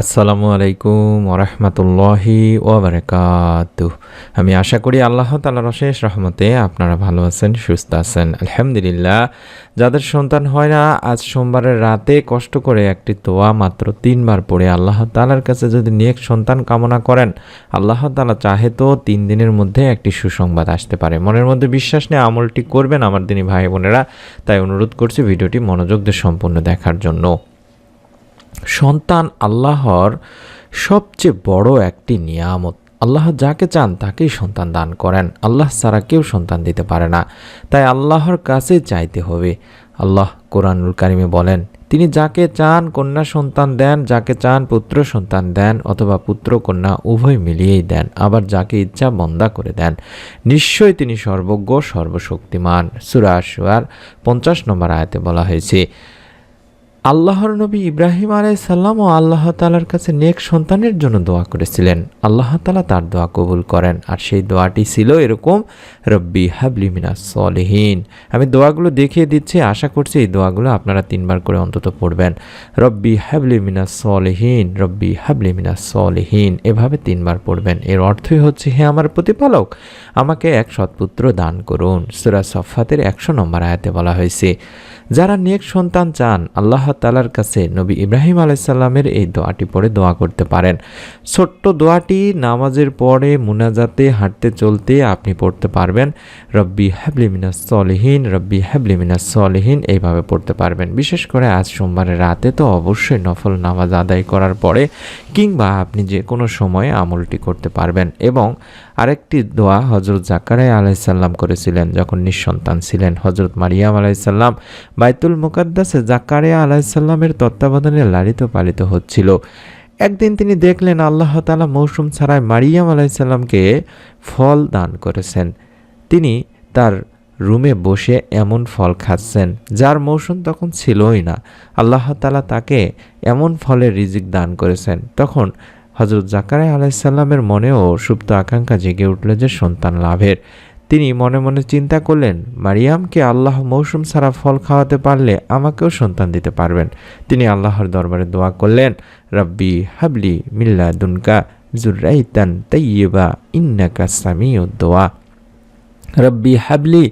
আসসালামু আলাইকুম ওরহমতুল্লাহি ওবরাকাত আমি আশা করি আল্লাহ তালার অশেষ রহমতে আপনারা ভালো আছেন, সুস্থ আছেন। আলহামদুলিল্লাহ, যাদের সন্তান হয় না, আজ সোমবারের রাতে কষ্ট করে একটি তোয়া মাত্র তিনবার পড়ে আল্লাহ তালার কাছে যদি নেক সন্তান কামনা করেন, আল্লাহ তালা চাহে তো তিন দিনের মধ্যে একটি সুসংবাদ আসতে পারে। মনের মধ্যে বিশ্বাস নিয়ে আমলটি করবেন আমার দিনী ভাই বোনেরা। তাই অনুরোধ করছি ভিডিওটি মনোযোগ দিয়ে সম্পূর্ণ দেখার জন্য। সন্তান আল্লাহর সবচেয়ে বড় একটি নিয়ামত। আল্লাহ যাকে চান তাকেই সন্তান দান করেন। আল্লাহ ছাড়া কেউ সন্তান দিতে পারে না। তাই আল্লাহর কাছে চাইতে হবে। আল্লাহ কোরআনুল কারিমে বলেন, তিনি যাকে চান কন্যা সন্তান দেন, যাকে চান পুত্র সন্তান দেন, অথবা পুত্র কন্যা উভয় মিলিয়েই দেন, আবার যাকে ইচ্ছা বন্দা করে দেন, নিশ্চয়ই তিনি সর্বজ্ঞ, সর্বশক্তিমান। সুরা সুয়ার পঞ্চাশ নম্বর আয়াতে বলা হয়েছে আল্লাহর নবী ইব্রাহিম আলাইসাল্লাম ও আল্লাহ তালার কাছে নেক সন্তানের জন্য দোয়া করেছিলেন। আল্লাহ তালা তার দোয়া কবুল করেন। আর সেই দোয়াটি ছিল এরকম, রব্বি হাবলি মিনাস সলেহীন। আমি দোয়াগুলো দেখিয়ে দিচ্ছি। আশা করছি এই দোয়াগুলো আপনারা তিনবার করে অন্তত পড়বেন। রব্বি হাবলি মিনাস সলেহীন। রব্বি হাবলি মিনাস সলেহীন। এভাবে তিনবার পড়বেন। এর অর্থই হচ্ছে, হে আমার প্রতিপালক, আমাকে এক সৎপুত্র দান করুন। সুরা সফাতের একশো নম্বর আয়াতে বলা হয়েছে, যারা নেক সন্তান চান, আল্লাহ তালার কাছে নবী ইব্রাহিম আলাইসাল্লামের এই দোয়াটি পড়ে দোয়া করতে পারেন। ছোট্ট দোয়াটি নামাজের পরে মুনাজাতে, হাঁটতে, চলতে আপনি পড়তে পারবেন। রব্বি হ্যাবলি মিনাস সলিহীন, রব্বি হ্যাবলি মিনাস সলিহীন এইভাবে পড়তে পারবেন। বিশেষ করে আজ সোমবারের রাতে তো অবশ্যই নফল নামাজ আদায় করার পরে কিংবা আপনি যে কোনো সময়ে আমলটি করতে পারবেন এবং আরেকটি দোয়া হজরত জাকারাই আলাইসাল্লাম করেছিলেন যখন নিঃসন্তান ছিলেন। হজরত মারিয়াম আলাইসাল্লাম বাইতুল মুকাদ্দাসে জাকারিয়া আলাইসাল্লামের তত্ত্বাবধানে লালিত পালিত হচ্ছিল। একদিন তিনি দেখলেন আল্লাহ তালা মৌসুম ছাড়ায় মারিয়াম আলাইসাল্লামকে ফল দান করেছেন। তিনি তার রুমে বসে এমন ফল খাচ্ছেন, যার মৌসুম তখন ছিলই না। আল্লাহ তালা তাকে এমন ফলের রিজিক দান করেছেন। তখন হজরত জাকারাই আলাইসাল্লামের মনেও সুপ্ত আকাঙ্ক্ষা জেগে উঠল যে সন্তান লাভের। তিনি মনে মনে চিন্তা করলেন, মারিয়ামকে আল্লাহ মৌসুম ছাড়া ফল খাওয়াতে পারলে আমাকেও সন্তান দিতে পারবেন। তিনি আল্লাহর দরবারে দোয়া করলেন, রব্বি হাবলি মিল্লা দুনকা জুরাইতান তৈবা ইন্নাকা সামিউ দোয়া। রব্বি হাবলি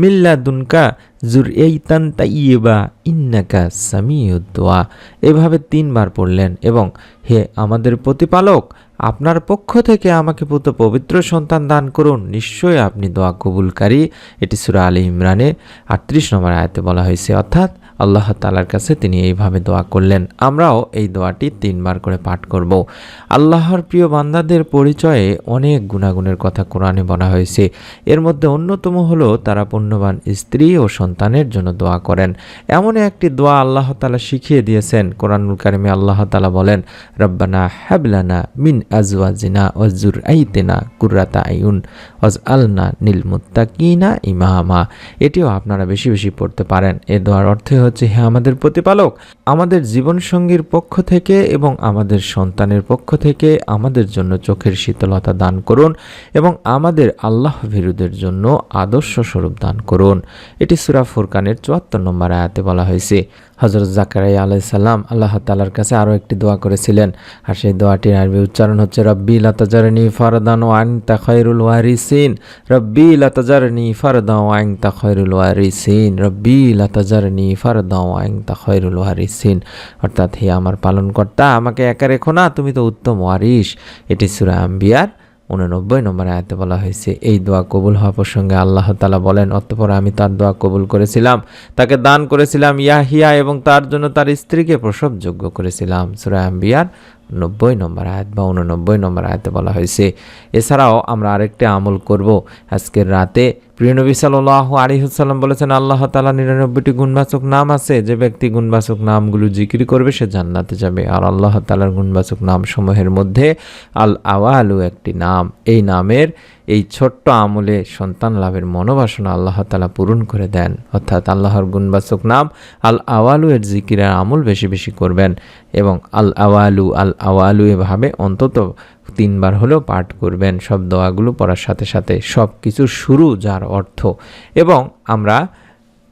মিল্লা দুনকা জুর এই তান তাইয়েবা ইন্নাকা সামিউদ্দোয়া দোয়া এভাবে তিনবার পড়লেন এবং হে আমাদের প্রতিপালক, আপনার পক্ষ থেকে আমাকে পুত পবিত্র সন্তান দান করুন নিশ্চয়ই আপনি দোয়া কবুলকারী। এটি সুরা আলী ইমরানে আটত্রিশ নম্বর আয়তে বলা হয়েছে, অর্থাৎ আল্লাহ তালার কাছে তিনি এইভাবে দোয়া করলেন। আমরাও এই দোয়াটি তিনবার করে পাঠ করব। আল্লাহর প্রিয় বান্দাদের পরিচয়ে অনেক গুণাগুণের কথা কোরআনে বলা হয়েছে। এর মধ্যে অন্যতম হলো তারা পুণ্যবান স্ত্রী ও সন্তানের জন্য দোয়া করেন। এমন একটি দোয়া আল্লাহ তালা শিখিয়ে দিয়েছেন। কোরআনুল কারিমে আল্লাহ তালা বলেন, রব্বানা হ্যাবলানা মিন আজওয়াজিনা অজুর আইতেনা কুর্রাতা আইউন অজ আলনা নীল মুত্তাকিনা ইমামা। এটিও আপনারা বেশি বেশি পড়তে পারেন। এ দোয়ার অর্থ হচ্ছে, হে আমাদের প্রতিপালক, আমাদের জীবনসঙ্গীর পক্ষ থেকে এবং আমাদের সন্তানের পক্ষ থেকে আমাদের জন্য চোখের শীতলতা দান করুন এবং আমাদের আল্লাহ ভিরুদের জন্য আদর্শ স্বরূপ দান করুন। এটি সুরা ফুরকানের চুয়াত্তর নম্বর আয়াতে বলা হয়েছে। হজরত জাকারাই আলাইসাল্লাম আল্লাহ তালার কাছে আরও একটি দোয়া করেছিলেন। আর সেই দোয়াটির আরবি উচ্চারণ হচ্ছে, রব্বি লাতাজারনি ফারদান ও আং তা খয়রুল ওয়ারিসিন। রব্বি লাতাজারনি ফারদান ও আং তা খয়রুল ওয়ারিসিন। রব্বি লাতাজারনি ফারদান ও আং তা খয়রুল ওয়ারিসিন। অর্থাৎ হে আমার পালনকর্তা, আমাকে একা রেখো না, তুমি তো উত্তম ওয়ারিস এটি সুরা আম্বিয়ার উননব্বই নম্বর আয়তে বলা হয়েছে, এই দোয়া কবুল হওয়া প্রসঙ্গে আল্লাহ তালা বলেন, অতপর আমি তার দোয়া কবুল করেছিলাম, তাকে দান করেছিলাম ইয়াহিয়া এবং তার জন্য তার স্ত্রীকে প্রসবযোগ্য করেছিলাম। সুরা আম্বিয়ার নব্বই নম্বর আয়াত বা উননব্বই নম্বর আয়াতে বলা হয়েছে। এছাড়াও আমরা আরেকটি আমল করব। আজকের রাতে প্রিয় নবী সাল্লাহ আলিহাল্লাম বলেছেন, আল্লাহ তালা নিরানব্বইটি গুণবাচক নাম আছে, যে ব্যক্তি গুণবাচক নামগুলো জিকির করবে, সে জান্নাতে যাবে। আর আল্লাহ তালার গুণবাচক নাম সমূহের মধ্যে আল আওয়ালু একটি নাম। এই নামের এই ছোট্ট আমলে সন্তান লাভের মনোবাসনা আল্লাহ তালা পূরণ করে দেন। অর্থাৎ আল্লাহর গুণবাচক নাম আল আওয়ালু এর জিকিরের আমল বেশি বেশি করবেন এবং আল আওয়ালু আল আওয়ালু এভাবে অন্তত তিনবার হলেও পাঠ করবেন সব দোয়াগুলো পড়ার সাথে সাথে সব কিছু শুরু যার অর্থ। এবং আমরা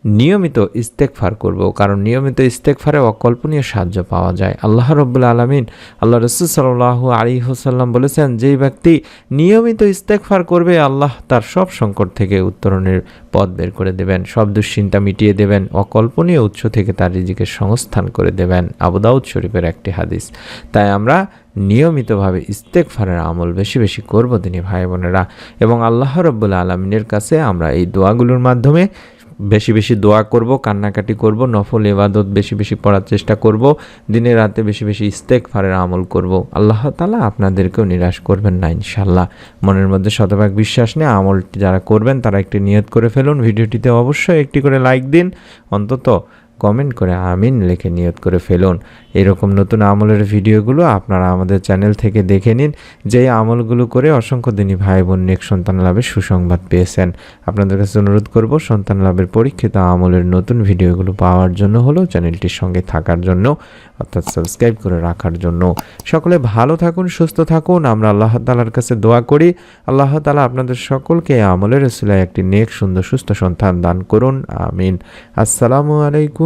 নিয়মিত ইস্তেকফার করব, কারণ নিয়মিত ইস্তেকফারে অকল্পনীয় সাহায্য পাওয়া যায়। আল্লাহ রব্বুল আলমিন, আল্লাহ রসুল সাল্লাহ আলী হোসাল্লাম বলেছেন, যেই ব্যক্তি নিয়মিত ইস্তেকফার করবে, আল্লাহ তার সব সংকট থেকে উত্তরণের পথ বের করে দেবেন। সব দুশ্চিন্তা মিটিয়ে দেবেন, অকল্পনীয় উৎস থেকে তার রিজিকের সংস্থান করে দেবেন। আবুদাউদ শরীফের একটি হাদিস। তাই আমরা নিয়মিতভাবে ইস্তেকফারের আমল বেশি বেশি করব তিনি ভাই বোনেরা। এবং আল্লাহ রব্বুল আলমিনের কাছে আমরা এই দোয়াগুলোর মাধ্যমে বেশি বেশি দোয়া করব, কান্নাকাটি করব, নফল এবাদত বেশি বেশি পড়ার চেষ্টা করব, দিনে রাতে বেশি বেশি ইস্তেক ফারের আমল করব। আল্লাহ তালা আপনাদেরকেও নিরাশ করবেন না ইনশাল্লাহ মনের মধ্যে শতভাগ বিশ্বাস নেই আমলটি যারা করবেন, তারা একটি নিয়ত করে ফেলুন। ভিডিওটিতে অবশ্যই একটি করে লাইক দিন। অন্তত কমেন্ট করে আমিন লিখে নিয়ত করে ফেলুন। এরকম নতুন আমলের ভিডিওগুলো আপনারা আমাদের চ্যানেল থেকে দেখে নিন যে আমলগুলো করে অসংখ্য দিনই ভাই বোন নেক সন্তান লাভের সুসংবাদ পেয়েছেন। আপনাদের কাছে অনুরোধ করব, সন্তান লাভের পরীক্ষিত আমলের নতুন ভিডিওগুলো পাওয়ার জন্য হলো চ্যানেলটির সঙ্গে থাকার জন্য, অর্থাৎ সাবস্ক্রাইব করে রাখার জন্য। সকলে ভালো থাকুন, সুস্থ থাকুন, আমরা আল্লাহ তালার কাছে দোয়া করি। আল্লাহ তালা আপনাদের সকলকে আমলের রসুলায় একটি নেক, সুন্দর, সুস্থ সন্তান দান করুন, আমিন। আসসালামু আলাইকুম।